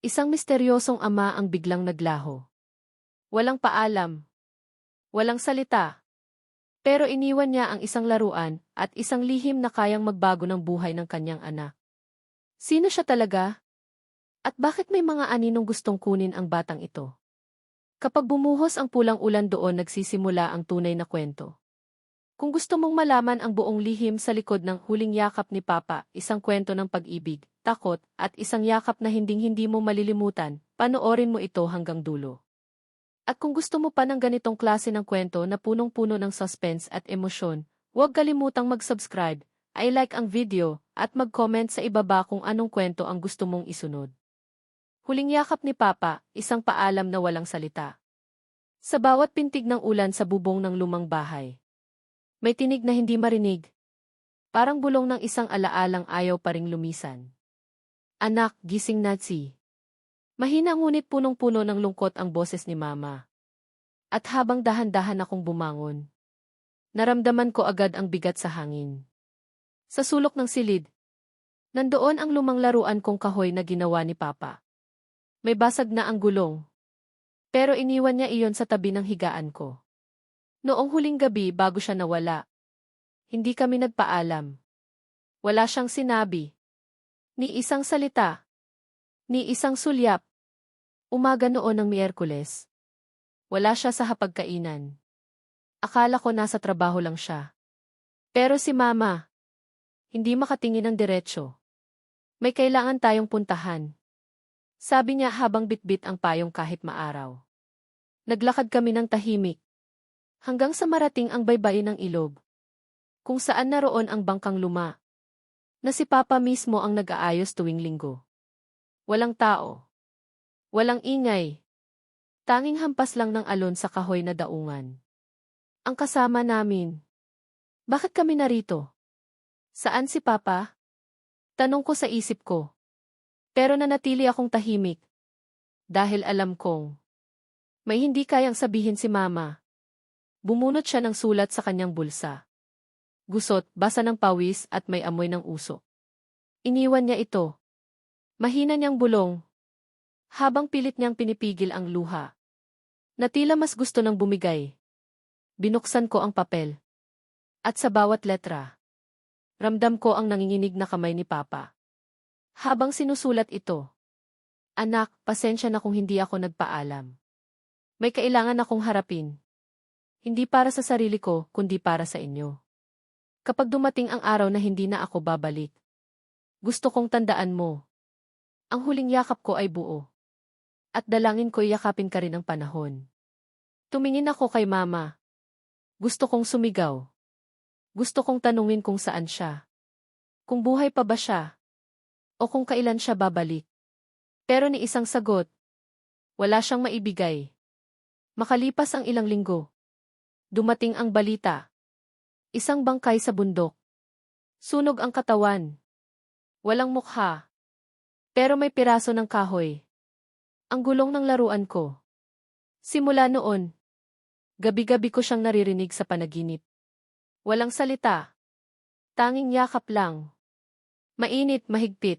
Isang misteryosong ama ang biglang naglaho. Walang paalam. Walang salita. Pero iniwan niya ang isang laruan at isang lihim na kayang magbago ng buhay ng kanyang anak. Sino siya talaga? At bakit may mga aninong gustong kunin ang batang ito? Kapag bumuhos ang pulang ulan doon nagsisimula ang tunay na kwento. Kung gusto mong malaman ang buong lihim sa likod ng huling yakap ni Papa, isang kwento ng pag-ibig, takot, at isang yakap na hinding-hindi mo malilimutan, panoorin mo ito hanggang dulo. At kung gusto mo pa ng ganitong klase ng kwento na punong-puno ng suspense at emosyon, huwag kalimutang mag-subscribe, i-like ang video, at mag-comment sa ibaba kung anong kwento ang gusto mong isunod. Huling yakap ni Papa, isang paalam na walang salita. Sa bawat pintig ng ulan sa bubong ng lumang bahay. May tinig na hindi marinig. Parang bulong ng isang alaalang ayaw pa ring lumisan. Anak, gising na si. Mahina ngunit punong-puno ng lungkot ang boses ni Mama. At habang dahan-dahan akong bumangon, naramdaman ko agad ang bigat sa hangin. Sa sulok ng silid, nandoon ang lumang laruan kong kahoy na ginawa ni Papa. May basag na ang gulong. Pero iniwan niya iyon sa tabi ng higaan ko. Noong huling gabi bago siya nawala. Hindi kami nagpaalam. Wala siyang sinabi. Ni isang salita. Ni isang sulyap. Umaga noon ng Miyerkules. Wala siya sa hapagkainan. Akala ko nasa trabaho lang siya. Pero si Mama, hindi makatingin ng diretsyo. May kailangan tayong puntahan. Sabi niya habang bitbit ang payong kahit maaraw. Naglakad kami ng tahimik. Hanggang sa marating ang baybayin ng ilog. Kung saan naroon ang bangkang luma. Na si Papa mismo ang nag-aayos tuwing linggo. Walang tao. Walang ingay. Tanging hampas lang ng alon sa kahoy na daungan. Ang kasama namin. Bakit kami narito? Saan si Papa? Tanong ko sa isip ko. Pero nanatili akong tahimik. Dahil alam kong may hindi kayang sabihin si Mama. Bumunot siya ng sulat sa kanyang bulsa. Gusot, basa ng pawis at may amoy ng usok. Iniwan niya ito. Mahina niyang bulong. Habang pilit niyang pinipigil ang luha. Natila mas gusto ng bumigay. Binuksan ko ang papel. At sa bawat letra, ramdam ko ang nanginginig na kamay ni Papa. Habang sinusulat ito, Anak, pasensya na kung hindi ako nagpaalam. May kailangan akong harapin. Hindi para sa sarili ko, kundi para sa inyo. Kapag dumating ang araw na hindi na ako babalik, gusto kong tandaan mo. Ang huling yakap ko ay buo. At dalangin ko yakapin ka rin ng panahon. Tumingin ako kay mama. Gusto kong sumigaw. Gusto kong tanungin kung saan siya. Kung buhay pa ba siya. O kung kailan siya babalik. Pero ni isang sagot. Wala siyang maibigay. Makalipas ang ilang linggo. Dumating ang balita. Isang bangkay sa bundok. Sunog ang katawan. Walang mukha. Pero may piraso ng kahoy. Ang gulong ng laruan ko. Simula noon, gabi-gabi ko siyang naririnig sa panaginip. Walang salita. Tanging yakap lang. Mainit, mahigpit.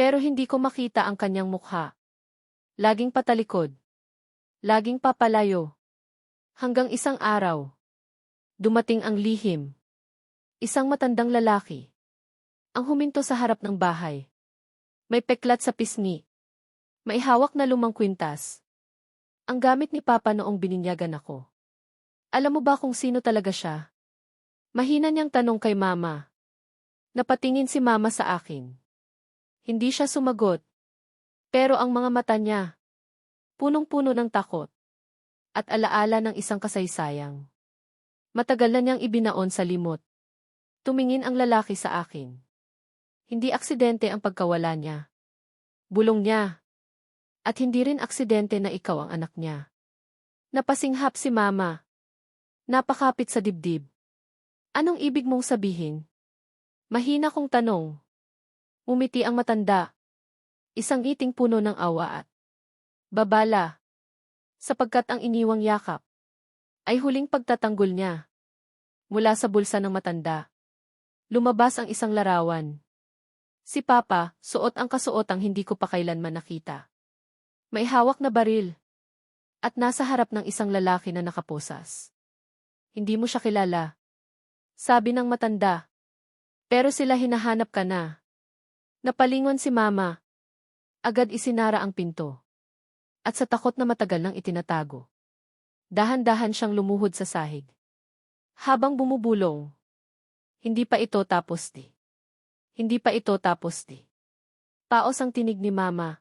Pero hindi ko makita ang kanyang mukha. Laging patalikod. Laging papalayo. Hanggang isang araw. Dumating ang lihim. Isang matandang lalaki. Ang huminto sa harap ng bahay. May peklat sa pisngi. May hawak na lumang kwintas. Ang gamit ni Papa noong bininyagan ako. Alam mo ba kung sino talaga siya? Mahina niyang tanong kay Mama. Napatingin si Mama sa akin. Hindi siya sumagot. Pero ang mga mata niya, punong-puno ng takot at alaala ng isang kasaysayang. Matagal na niyang ibinaon sa limot. Tumingin ang lalaki sa akin. Hindi aksidente ang pagkawala niya. Bulong niya. At hindi rin aksidente na ikaw ang anak niya. Napasinghap si mama. Napakapit sa dibdib. Anong ibig mong sabihin? Mahina kong tanong. Umiti ang matanda. Isang iting puno ng awa at babala sapagkat ang iniwang yakap ay huling pagtatanggol niya. Mula sa bulsa ng matanda, lumabas ang isang larawan. Si Papa, suot ang kasuotang hindi ko pa kailanman nakita. May hawak na baril. At nasa harap ng isang lalaki na nakaposas. Hindi mo siya kilala. Sabi ng matanda. Pero sila hinahanap ka na. Napalingon si Mama. Agad isinara ang pinto. At sa takot na matagal nang itinatago. Dahan-dahan siyang lumuhod sa sahig. Habang bumubulong. Hindi pa ito tapos di. Hindi pa ito tapos di. Paos ang tinig ni Mama.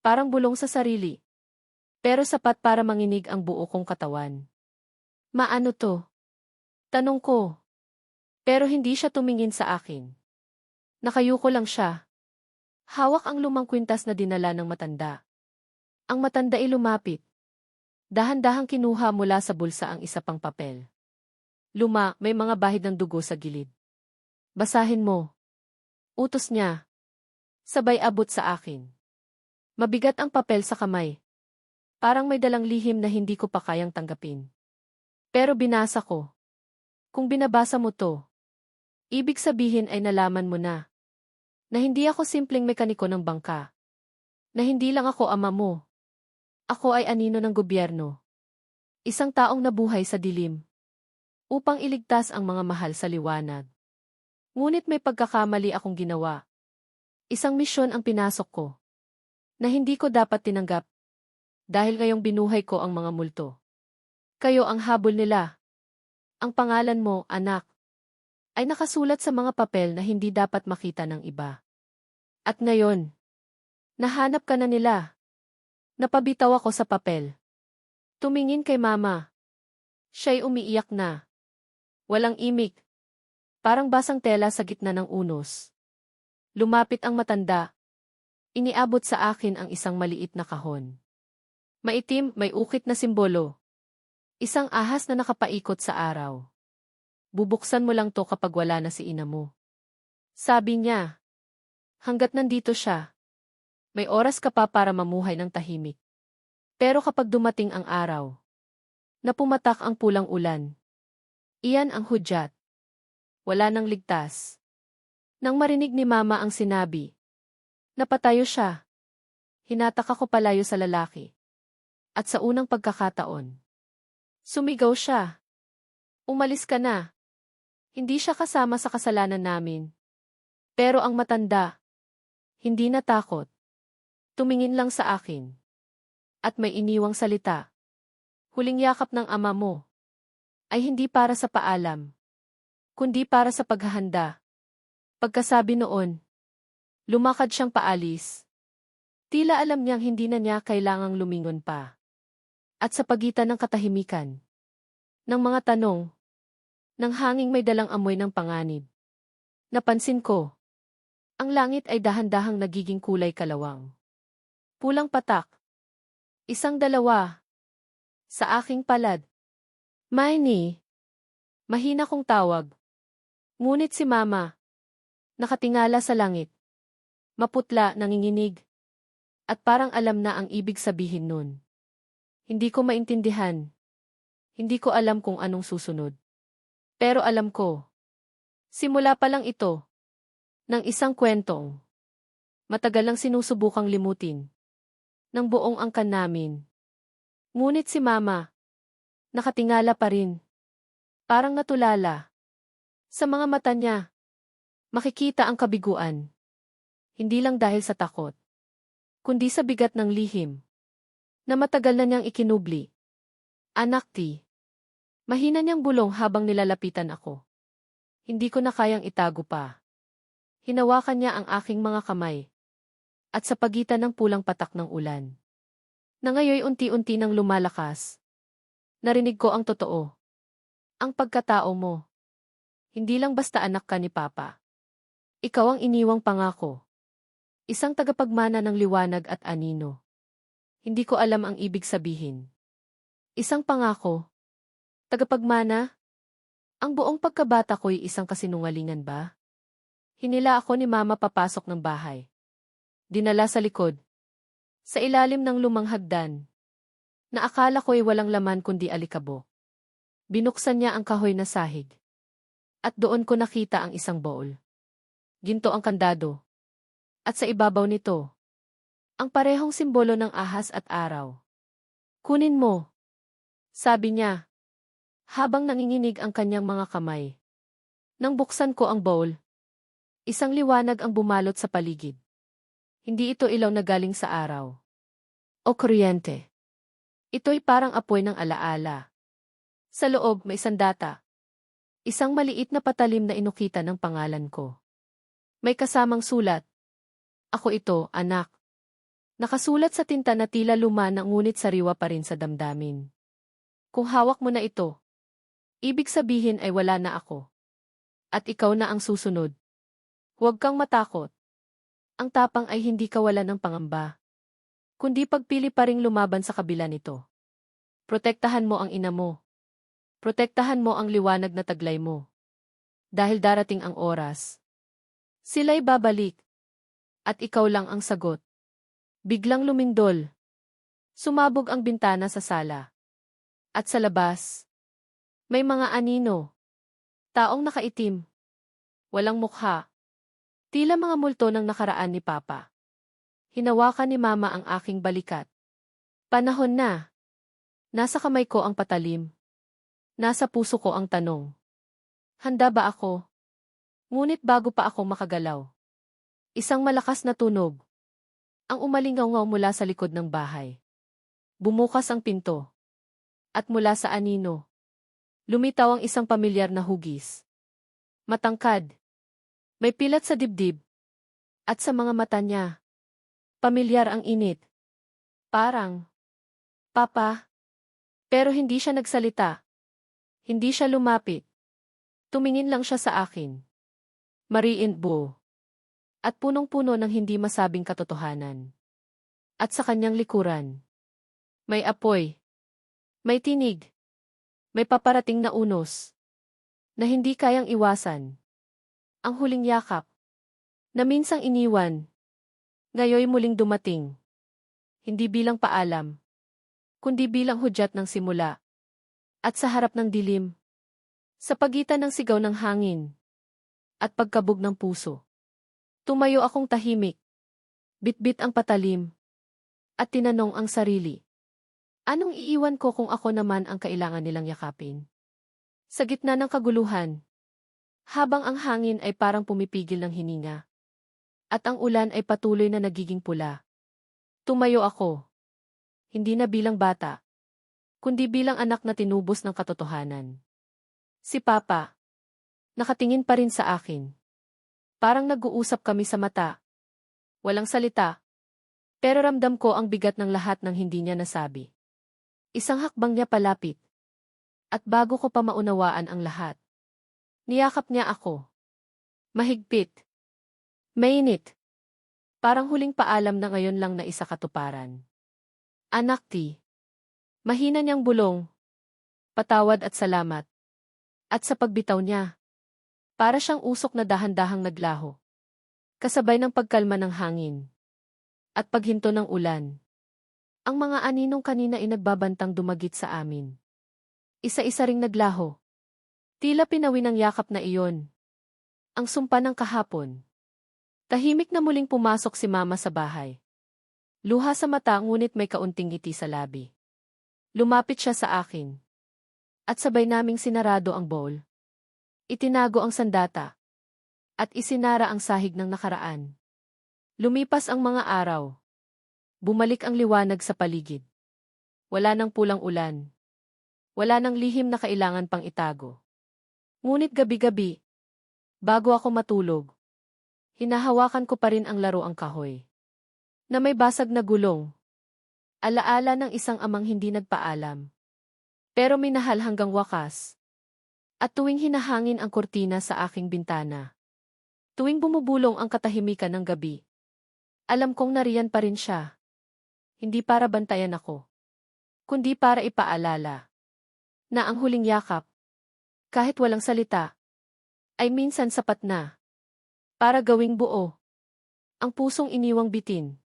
Parang bulong sa sarili. Pero sapat para manginig ang buo kong katawan. Maano to? Tanong ko. Pero hindi siya tumingin sa akin. Nakayuko lang siya. Hawak ang lumang kwintas na dinala ng matanda. Ang matanda ay lumapit. Dahan-dahang kinuha mula sa bulsa ang isa pang papel. Luma, may mga bahid ng dugo sa gilid. Basahin mo. Utos niya. Sabay abot sa akin. Mabigat ang papel sa kamay. Parang may dalang lihim na hindi ko pa kayang tanggapin. Pero binasa ko. Kung binabasa mo to, ibig sabihin ay nalaman mo na. Na hindi ako simpleng mekaniko ng bangka. Na hindi lang ako ama mo. Ako ay anino ng gobyerno. Isang taong nabuhay sa dilim. Upang iligtas ang mga mahal sa liwanag. Ngunit may pagkakamali akong ginawa. Isang misyon ang pinasok ko. Na hindi ko dapat tinanggap. Dahil ngayong binuhay ko ang mga multo. Kayo ang habol nila. Ang pangalan mo, anak, ay nakasulat sa mga papel na hindi dapat makita ng iba. At ngayon, nahanap ka na nila. Napabitaw ako sa papel. Tumingin kay mama. Siya'y umiiyak na. Walang imik. Parang basang tela sa gitna ng unos. Lumapit ang matanda. Iniabot sa akin ang isang maliit na kahon. Maitim, may ukit na simbolo. Isang ahas na nakapaikot sa araw. Bubuksan mo lang to kapag wala na si ina mo. Sabi niya. Hanggat nandito siya, may oras ka pa para mamuhay ng tahimik. Pero kapag dumating ang araw, na pumatak ang pulang ulan, iyan ang hudyat. Wala nang ligtas. Nang marinig ni mama ang sinabi, napatayo siya. Hinatak ako palayo sa lalaki. At sa unang pagkakataon, sumigaw siya. Umalis ka na. Hindi siya kasama sa kasalanan namin. Pero ang matanda, hindi natakot. Tumingin lang sa akin. At may iniwang salita. Huling yakap ng ama mo. Ay hindi para sa paalam. Kundi para sa paghahanda. Pagkasabi noon. Lumakad siyang paalis. Tila alam niyang hindi na niya kailangang lumingon pa. At sa pagitan ng katahimikan. Ng mga tanong. Ng hanging may dalang amoy ng panganib. Napansin ko. Ang langit ay dahan-dahang nagiging kulay kalawang. Pulang patak. Isang dalawa. Sa aking palad. Miney. Mahina kong tawag. Ngunit si mama. Nakatingala sa langit. Maputla, nanginginig. At parang alam na ang ibig sabihin nun. Hindi ko maintindihan. Hindi ko alam kung anong susunod. Pero alam ko. Simula pa lang ito. Ng isang kwentong. Matagal lang sinusubukang limutin ng buong angkan namin. Ngunit si Mama, nakatingala pa rin. Parang natulala. Sa mga mata niya, makikita ang kabiguan. Hindi lang dahil sa takot, kundi sa bigat ng lihim, na matagal na niyang ikinubli. Anak ti, mahina niyang bulong habang nilalapitan ako. Hindi ko na kayang itago pa. Hinawakan niya ang aking mga kamay at sa pagitan ng pulang patak ng ulan. Na ngayoy unti-unti nang lumalakas. Narinig ko ang totoo. Ang pagkatao mo. Hindi lang basta anak ka ni Papa. Ikaw ang iniwang pangako. Isang tagapagmana ng liwanag at anino. Hindi ko alam ang ibig sabihin. Isang pangako. Tagapagmana? Ang buong pagkabata ko'y isang kasinungalingan ba? Hinila ako ni Mama papasok ng bahay dinala sa likod. Sa ilalim ng lumang hagdan. Na akala ko'y walang laman kundi alikabo. Binuksan niya ang kahoy na sahig. At doon ko nakita ang isang bowl. Ginto ang kandado. At sa ibabaw nito, ang parehong simbolo ng ahas at araw. Kunin mo. Sabi niya. Habang nanginginig ang kanyang mga kamay. Nang buksan ko ang bowl, isang liwanag ang bumalot sa paligid. Hindi ito ilaw na galing sa araw. O kuryente. Ito'y parang apoy ng alaala. Sa loob may sandata. Isang maliit na patalim na inukita ng pangalan ko. May kasamang sulat. Ako ito, anak. Nakasulat sa tinta na tila luma na ngunit sariwa pa rin sa damdamin. Kung hawak mo na ito, ibig sabihin ay wala na ako. At ikaw na ang susunod. Huwag kang matakot. Ang tapang ay hindi kawalan ng pangamba kundi pagpili pa ring lumaban sa kabila nito. Protektahan mo ang ina mo. Protektahan mo ang liwanag na taglay mo. Dahil darating ang oras. Sila'y babalik. At ikaw lang ang sagot. Biglang lumindol. Sumabog ang bintana sa sala. At sa labas, may mga anino. Taong nakaitim. Walang mukha. Tila mga multo ng nakaraan ni Papa. Hinawakan ni Mama ang aking balikat. Panahon na. Nasa kamay ko ang patalim. Nasa puso ko ang tanong. Handa ba ako? Ngunit bago pa ako makagalaw. Isang malakas na tunog. Ang umalingaw mula sa likod ng bahay. Bumukas ang pinto. At mula sa anino. Lumitaw ang isang pamilyar na hugis. Matangkad. May pilat sa dibdib. At sa mga mata niya, Pamilyar ang init. Parang, Papa. Pero hindi siya nagsalita. Hindi siya lumapit. Tumingin lang siya sa akin. Mariin Bo. At punong-puno ng hindi masabing katotohanan. At sa kanyang likuran. May apoy. May tinig. May paparating na unos. Na hindi kayang iwasan. Ang huling yakap. Na minsang iniwan, Ngayoy muling dumating. Hindi bilang paalam, kundi bilang hudyat ng simula. At sa harap ng dilim, sa pagitan ng sigaw ng hangin, at pagkabog ng puso. Tumayo akong tahimik, bitbit ang patalim, at tinanong ang sarili. Anong iiwan ko kung ako naman ang kailangan nilang yakapin? Sa gitna ng kaguluhan, habang ang hangin ay parang pumipigil ng hininga, at ang ulan ay patuloy na nagiging pula. Tumayo ako. Hindi na bilang bata, kundi bilang anak na tinubos ng katotohanan. Si Papa, nakatingin pa rin sa akin. Parang nag-uusap kami sa mata. Walang salita. Pero ramdam ko ang bigat ng lahat ng hindi niya nasabi. Isang hakbang niya palapit. At bago ko pa maunawaan ang lahat, niyakap niya ako. Mahigpit. Mainit. Parang huling paalam na ngayon lang na isa katuparan. Anak ti. Mahina niyang bulong. Patawad at salamat. At sa pagbitaw niya. Para siyang usok na dahan-dahang naglaho. Kasabay ng pagkalma ng hangin. At paghinto ng ulan. Ang mga aninong kanina ay nagbabantang dumagit sa amin. Isa-isa ring naglaho. Tila pinawi ng yakap na iyon. Ang sumpa ng kahapon. Tahimik na muling pumasok si mama sa bahay. Luha sa mata ngunit may kaunting ngiti sa labi. Lumapit siya sa akin. At sabay naming sinarado ang bowl. Itinago ang sandata. At isinara ang sahig ng nakaraan. Lumipas ang mga araw. Bumalik ang liwanag sa paligid. Wala nang pulang ulan. Wala nang lihim na kailangan pang itago. Ngunit gabi-gabi, bago ako matulog, Hinahawakan ko pa rin ang laro ang kahoy. Na may basag na gulong. Alaala ng isang amang hindi nagpaalam. Pero minahal hanggang wakas. At tuwing hinahangin ang kurtina sa aking bintana. Tuwing bumubulong ang katahimikan ng gabi. Alam kong nariyan pa rin siya. Hindi para bantayan ako. Kundi para ipaalala. Na ang huling yakap. Kahit walang salita. Ay minsan sapat na. Para gawing buo. Ang pusong iniwang bitin.